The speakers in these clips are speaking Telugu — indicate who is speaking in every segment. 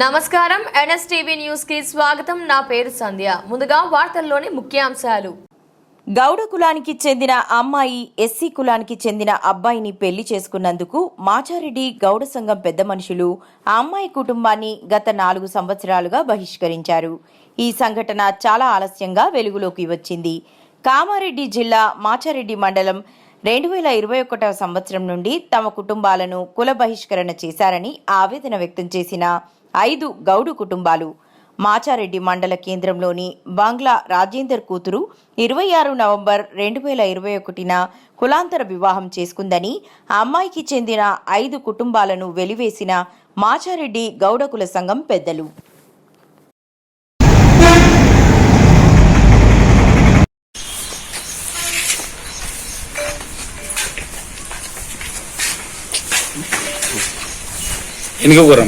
Speaker 1: నమస్కారం. ఎన్ఎస్టీవీ న్యూస్కి స్వాగతం. నా పేరు సంధ్య. ముందుగా వార్తల్లోని ముఖ్యాంశాలు.
Speaker 2: గౌడ కులానికి చెందిన అమ్మాయి ఎస్సీ కులానికి చెందిన అబ్బాయిని పెళ్ళి చేసుకున్నందుకు మాచారెడ్డి గౌడ సంఘం పెద్ద మనుషులు ఆ అమ్మాయి కుటుంబాన్ని గత నాలుగు సంవత్సరాలుగా బహిష్కరించారు. ఈ సంఘటన చాలా ఆలస్యంగా వెలుగులోకి వచ్చింది. కామారెడ్డి జిల్లా మాచారెడ్డి మండలం రెండు వేల ఇరవై ఒకటవ సంవత్సరం నుండి తమ కుటుంబాలను కుల బహిష్కరణ చేశారని ఆవేదన వ్యక్తం చేసిన ఐదు గౌడు కుటుంబాలు. మాచారెడ్డి మండల కేంద్రంలోని బంగ్లా రాజేందర్ కూతురు ఇరవై ఆరు నవంబర్ రెండు వేల ఇరవై ఒకటిన కులాంతర వివాహం చేసుకుందని ఆ అమ్మాయికి చెందిన ఐదు కుటుంబాలను వెలివేసిన మాచారెడ్డి గౌడ కుల సంఘం పెద్దలు.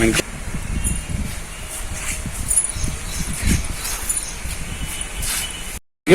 Speaker 3: వెనుక.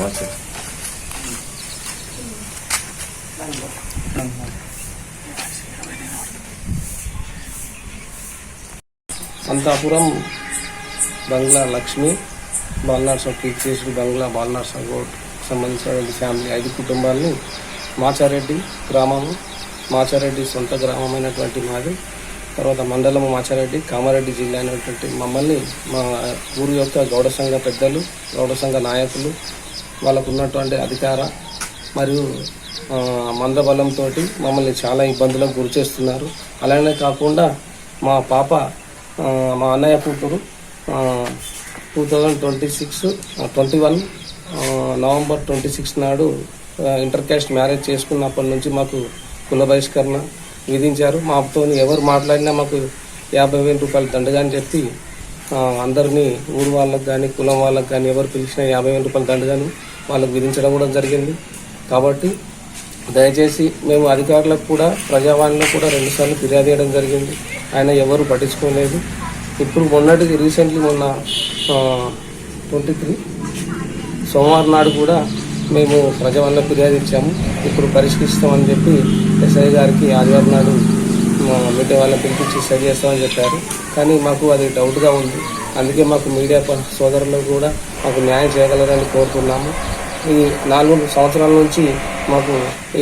Speaker 3: వెనుక
Speaker 4: అంతాపురం బంగ్లా లక్ష్మి బాలనర్సం కీర్తిశేషుడు బంగ్లా బాలనర్సం గౌడ్ సంబంధించినటువంటి ఫ్యామిలీ ఐదు కుటుంబాలని మాచారెడ్డి గ్రామము మాచారెడ్డి సొంత గ్రామమైనటువంటి మాది. తర్వాత మండలము మాచారెడ్డి కామారెడ్డి జిల్లా అనేటువంటి మమ్మల్ని మా ఊరి యొక్క గౌడ సంఘ పెద్దలు గౌడ సంఘ నాయకులు వాళ్ళకు ఉన్నటువంటి అధికార మరియు మందబలంతో మమ్మల్ని చాలా ఇబ్బందులకు గురి చేస్తున్నారు. అలానే కాకుండా మా పాప మా అన్నయ్య కూతురు two thousand twenty six twenty one November twenty six నాడు ఇంటర్ క్యాస్ట్ మ్యారేజ్ చేసుకున్నప్పటి నుంచి మాకు కుల బహిష్కరణ విధించారు. మాతో ఎవరు మాట్లాడినా మాకు యాభై వేల రూపాయలు దండగా అని చెప్పి అందరినీ ఊరు వాళ్ళకు కానీ కులం వాళ్ళకు కానీ ఎవరు పిలిచినా యాభై వేల రూపాయలు దండగాను వాళ్ళకు విధించడం కూడా జరిగింది. కాబట్టి దయచేసి మేము అధికారులకు కూడా ప్రజావాణిలో కూడా రెండుసార్లు ఫిర్యాదు చేయడం జరిగింది. ఆయన ఎవరు పట్టించుకోలేదు. ఇప్పుడు మొన్నటికి రీసెంట్లీ మొన్న ట్వంటీ త్రీ సోమవారం నాడు కూడా మేము ప్రజావాణిలో ఫిర్యాదు ఇచ్చాము. ఇప్పుడు పరిష్కరిస్తామని చెప్పి ఎస్ఐ గారికి ఆదివారం నాడు మీడియా వాళ్ళని పిలిపించి సరి చేస్తామని చెప్పారు. కానీ మాకు అది డౌట్గా ఉంది. అందుకే మాకు మీడియా సోదరులు కూడా మాకు న్యాయం చేయగలరని కోరుతున్నాము. ఈ నాలుగు సంవత్సరాల నుంచి మాకు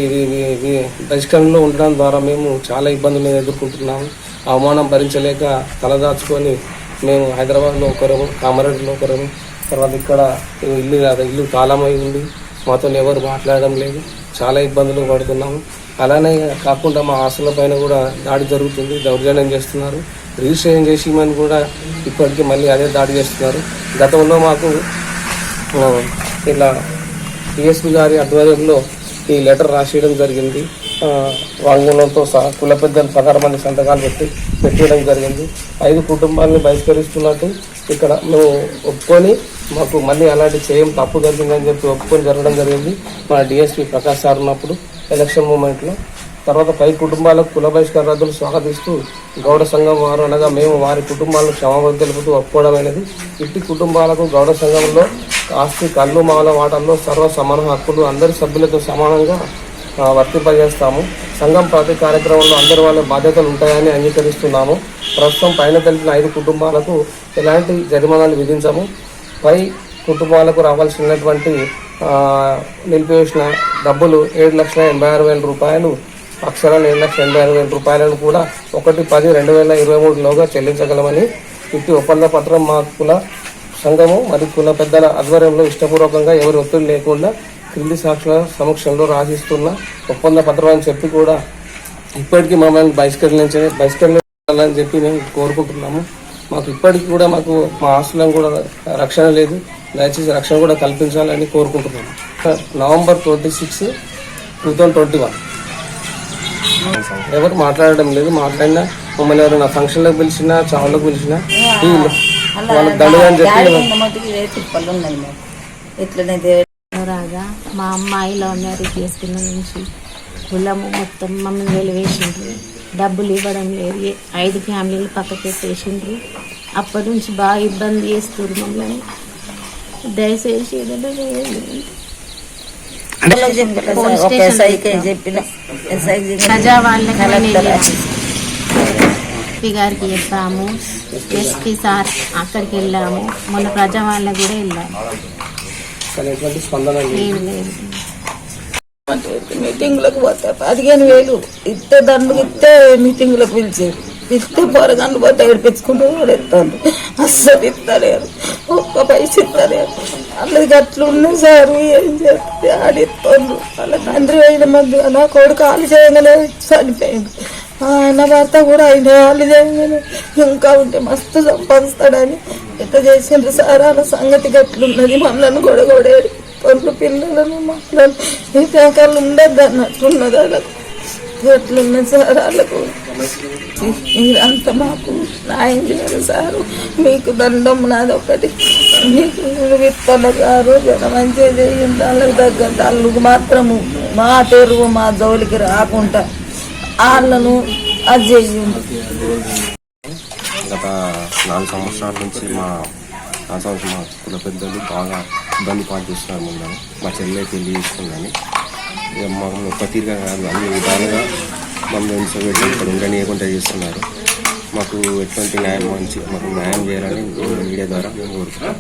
Speaker 4: ఇది బహిష్కరణలో ఉండడం ద్వారా మేము చాలా ఇబ్బందులు ఎదుర్కొంటున్నాము. అవమానం భరించలేక తలదాచుకొని మేము హైదరాబాద్లో ఒకరము కామారెడ్డిలో ఒకరము. తర్వాత ఇక్కడ ఇల్లు కాదు ఇల్లు కాలమై ఉంది. మాతో ఎవరు మాట్లాడడం లేదు. చాలా ఇబ్బందులు పడుతున్నాము. అలానే కాకుండా మా ఆస్తుల పైన కూడా దాడి జరుగుతుంది. దౌర్జన్యం చేస్తున్నారు. రిజిస్ట్రేషన్ చేసి మనం కూడా ఇప్పటికీ మళ్ళీ అదే దాడి చేస్తున్నారు. గతంలో మాకు ఇలా డిఎస్పీ గారి ఆధ్వర్యంలో ఈ లెటర్ రాసేయడం జరిగింది. ఆ, వాంగ్మూలంతో సహా కుల పెద్దలు పదహారు మంది సంతకాలు పెట్టి పెట్టేయడం జరిగింది. ఐదు కుటుంబాలను బహిష్కరిస్తున్నట్టు ఇక్కడ మేము ఒప్పుకొని మాకు మళ్ళీ అలాంటి చేయం తప్పు జరిగిందని చెప్పి ఒప్పుకొని జరగడం జరిగింది. మన డిఎస్పి ప్రకాష్ సార్ ఉన్నప్పుడు ఎలక్షన్ మూమెంట్లో. తర్వాత పై కుటుంబాలకు కుల బహిష్కరణ స్వాగతిస్తూ గౌడ సంఘం వారు అనగా మేము వారి కుటుంబాలను క్షమాపణ తెలుపుతూ ఒప్పుకోవడం అనేది ఇట్టి కుటుంబాలకు గౌడ సంఘంలో ఆస్తి కళ్ళు మాల వాటల్లో సర్వ సమాన హక్కులు అందరి సభ్యులతో సమానంగా వర్తింపజేస్తాము. సంఘం ప్రతి కార్యక్రమంలో అందరి వాళ్ళ బాధ్యతలు ఉంటాయని అంగీకరిస్తున్నాము. ప్రస్తుతం పైన తెలిపిన ఐదు కుటుంబాలకు ఎలాంటి జరిమానాలు విధించము. పై కుటుంబాలకు రావాల్సినటువంటి నిలిపివేసిన డబ్బులు ఏడు లక్షల ఎనభై ఆరు వేల రూపాయలు అక్షరాలు ఏడు లక్షల ఎనభై ఆరు వేల రూపాయలను కూడా ఒకటి పది రెండు వేల ఇరవై మూడులోగా చెల్లించగలమని ఇట్టి ఒప్పంద పత్రం మా కుల సంఘము మరియు కుల పెద్దల ఆధ్వర్యంలో ఇష్టపూర్వకంగా ఎవరి ఒత్తిడి లేకుండా క్రింది సాక్షుల సమక్షంలో రాసిస్తున్న ఒప్పంద పత్రం అని చెప్పి కూడా ఇప్పటికీ మమ్మల్ని బహిష్కరించే బహిష్కరించాలని చెప్పి మేము కోరుకుంటున్నాము. మాకు ఇప్పటికి కూడా మాకు మా ఆస్తులను కూడా రక్షణ లేదు. దయచేసి రక్షణ కూడా కల్పించాలని కోరుకుంటున్నాను November twenty six two thousand twenty one. ఎవరు మాట్లాడడం లేదు. మాట్లాడినా మమ్మల్ని ఎవరైనా ఫంక్షన్లకు పిలిచినా చావులకు పిలిచినా
Speaker 5: రాగా మా అమ్మాయి లవ్ మ్యారేజ్ చేసుకున్న నుంచి. కులము మొత్తం మమ్మల్ని వెలివేసిండ్రు. డబ్బులు ఇవ్వడం లేదు. ఐదు ఫ్యామిలీలు పక్కకెట్టేసిండ్రు అప్పటి నుంచి బాగా ఇబ్బంది చేస్తారు మమ్మల్ని. దయచేసి ఏదైనా
Speaker 6: చెప్పిన
Speaker 5: ప్రజా వాళ్ళకి ఎస్పీ గారికి చెప్పాము. ఎస్పీ సార్ అక్కడికి వెళ్ళాము. మొన్న ప్రజా వాళ్ళకి కూడా వెళ్ళాము.
Speaker 4: లేదు.
Speaker 5: లేదు
Speaker 6: మీటింగ్లకు పోతే పదిహేను వేలు. ఇస్తే దండలు ఇస్తే మీటింగ్లకు పిలిచారు ఇస్తే పొరగండు పోతే ఏడిపించుకుంటూ కూడా ఇస్తాను అస్సలు ఇస్తలేరు ఒక్క పైస ఇస్తలేరు వాళ్ళది అట్లా ఉన్నాయి సార్ ఏం చేస్తే ఆడిస్తాను వాళ్ళ తండ్రి అయిన మధ్య నా కొడుకు ఆలు చేయగానే చనిపోయింది ఆయన భర్త కూడా ఆయన వాళ్ళు ఇంకా ఉంటే మస్తు సంపాదిస్తాడని ఎంత చేసిండ్రు సార్? వాళ్ళ సంగతి గట్లున్నది. మమ్మల్ని గొడగొడేది. పనులు పిల్లలను మక్కలను ఈ పేకాలు ఉండద్దు అన్నట్టున్నది వాళ్ళకు. ఎట్లున్నది సార్ వాళ్ళకు? మీరంతా మాకు న్యాయం చేయరు సారు. మీకు దండం నాది ఒకటి మీకు విత్తలు గారు మంచిగా చేయండి. వాళ్ళకి తగ్గ వాళ్ళకు మాత్రము. మా తెరువు మా జోలికి రాకుండా. ఆర్లను అది చేసింది.
Speaker 7: గత నాలుగు సంవత్సరాల నుంచి మా నాలుగు సంవత్సరం మా కుల పెద్దలు బాగా ఇబ్బంది పాటిస్తున్నారు చేస్తున్నారు ముందని మా చెల్లె పెళ్ళి చేసుకుందని. ఇక మమ్మల్ని ఒక్క తీరుగా కాదు అన్ని విధాలుగా మమ్మల్ని ఉంచబెట్టి ఇక్కడ ఉండనీయకుండా చేస్తున్నారు. మాకు ఎటువంటి న్యాయం మంచి మాకు న్యాయం చేయాలని మీడియా ద్వారా మేము కోరుతున్నాం